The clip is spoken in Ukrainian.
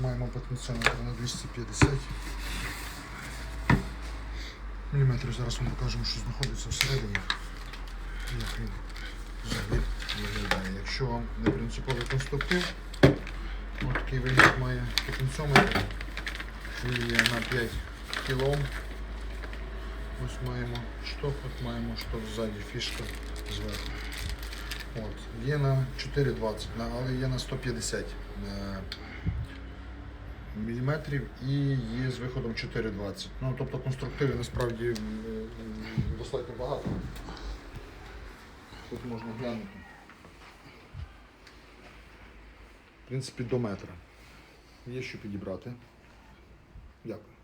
маємо потенціометр на 250 міліметрів. Зараз вам покажемо, що знаходиться всередині. Як він взагалі виглядає. Якщо вам не принциповий конструктив, от такий вигляд має потенціометр. Є на 5 кОм. Ось маємо шток, от маємо шток ззаді, фішка зверху. От. Є на 4,20, але є на 150 міліметрів і з виходом 4,20. Ну, тобто конструктивів насправді достатньо багато. Тут можна глянути. В принципі, до метра. Є що підібрати. Дякую.